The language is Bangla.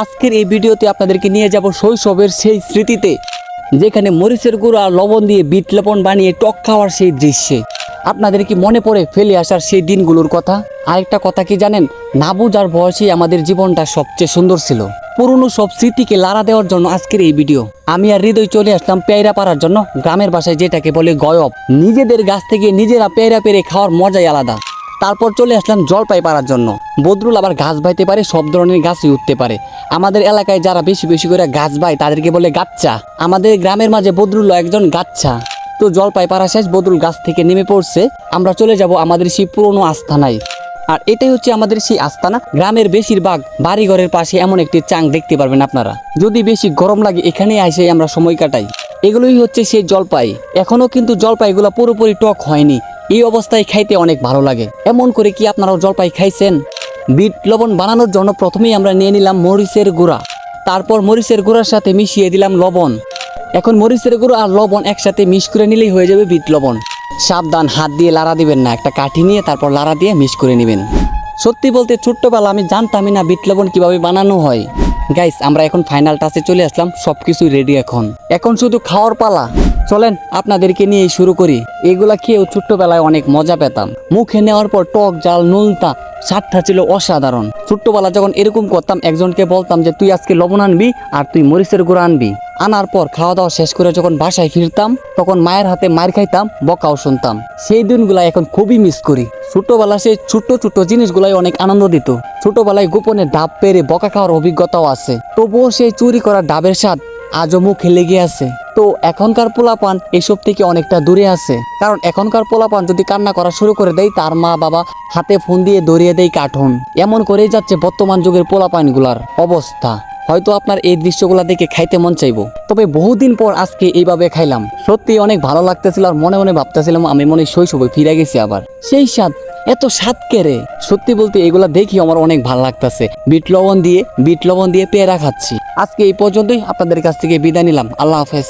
আজকের এই ভিডিওতে আপনাদেরকে নিয়ে যাব শৈশবের সেই স্মৃতিতে, যেখানে মরিচের গুঁড়ো আর লবণ দিয়ে বিট লবণ বানিয়ে টক খাওয়ার সেই দৃশ্যে। আপনাদের কি মনে পড়ে ফেলে আসার সেই দিনগুলোর কথা? আরেকটা কথা কি জানেন? না বুঝার বয়সেই আমাদের জীবনটা সবচেয়ে সুন্দর ছিল। পুরনো সব স্মৃতিকে লাড়া দেওয়ার জন্য আজকের এই ভিডিও। আমি আর হৃদয় চলে আসলাম পেয়ারা পাড়ার জন্য, গ্রামের বাসায় যেটাকে বলে গয়ব। নিজেদের গাছ থেকে নিজেরা পেয়ারা পেরে খাওয়ার মজাই আলাদা। তারপর চলে আসলাম জলপাই পাড়ার জন্য। বদরুল আবার গাছ বাইতে পারে, সব ধরনের গাছই উঠতে পারে। আমাদের এলাকায় যারা বেশি বেশি করে গাছ বায়, তাদেরকে বলে গাচ্চা আমাদের গ্রামের মাঝে বদরুল একজন গাচ্চা তো জলপাই পাড়া শেষ বদরুল গাছ থেকে নেমে পড়ছে। আমরা চলে যাব আমাদের সেই পুরনো আস্থানায় আর এটাই হচ্ছে আমাদের সেই আস্তানা। গ্রামের বেশিরভাগ বাড়িঘরের পাশে এমন একটি চাং দেখতে পারবেন আপনারা। যদি বেশি গরম লাগে এখানে এসে আমরা সময় কাটাই। এগুলোই হচ্ছে সেই জলপাই। এখনও কিন্তু জলপাইগুলো পুরোপুরি টক হয়নি। এই অবস্থায় খাইতে অনেক ভালো লাগে। এমন করে কি আপনারাও জলপাই খাইছেন? বিট লবণ বানানোর জন্য প্রথমেই আমরা নিয়ে নিলাম মরিচের গুঁড়া। তারপর মরিচের গুঁড়ার সাথে মিশিয়ে দিলাম লবণ। এখন মরিচের গুঁড়ো আর লবণ একসাথে মিশ করে নিলেই হয়ে যাবে বিট লবণ। সাবধান, হাত দিয়ে লাড়া দিবেন না, একটা কাঠি নিয়ে তারপর লাড়া দিয়ে মিশ করে নেবেন। সত্যি বলতে ছোট্টবেলা আমি জানতামই না বিট লবণ কীভাবে বানানো হয়। গাইস, আমরা এখন ফাইনাল টাচে চলে আসলাম সব কিছুই রেডি এখন। এখন শুধু খাওয়ার পালা। চলেন, আপনাদেরকে নিয়ে শুরু করি। এগুলা খেয়েও ছোট্টবেলায় অনেক মজা পেতাম। মুখে নেওয়ার পর টক জাল নুলতা স্বাদটা ছিল অসাধারণ। ছোট্টবেলা যখন এরকম করতাম, একজনকে বলতাম যে, তুই আজকে লবণ আনবি আর তুই মরিচের গুঁড়ো আনবি। আনার পর খাওয়া দাওয়া শেষ করে যখন বাসায় ফিরতাম, তখন মায়ের হাতে মার খাইতাম, বকাও শুনতাম। সেই দিনগুলা এখন খুবই মিস করি। ছোটবেলা সেই ছোট্ট ছোট্ট জিনিসগুলাই অনেক আনন্দ দিত। ছোটবেলায় গোপনে ডাব পেরে বকা খাওয়ার অভিজ্ঞতাও আছে। তবুও সেই চুরি করা ডাবের স্বাদ আজও মুখে লেগে আছে। তো এখনকার পোলাপান এসব থেকে অনেকটা দূরে আছে। কারণ এখনকার পোলাপান যদি কান্না করা শুরু করে দেয়, তার মা বাবা হাতে ফোন দিয়ে দৌড়িয়ে দেয় কার্টুন। এমন করেই যাচ্ছে বর্তমান যুগের পোলাপানগুলার অবস্থা। হয়তো আপনার এই দৃশ্যগুলো দেখে খাইতে মন চাইব। তবে বহুদিন পর আজকে এইভাবে খাইলাম। সত্যি অনেক ভালো লাগতেছিল আর মনে মনে ভাবতেছিলাম আমি মনে শৈশবে ফিরে গেছি আবার। সেই স্বাদ, এত স্বাদ কেড়ে সত্যি বলতে এগুলা দেখি আমার অনেক ভালো লাগতেছে। বিট লবণ দিয়ে, বিট লবণ দিয়ে পেয়ারা খাচ্ছি। আজকে এই পর্যন্তই। আপনাদের কাছ থেকে বিদায় নিলাম। আল্লাহ হাফেজ।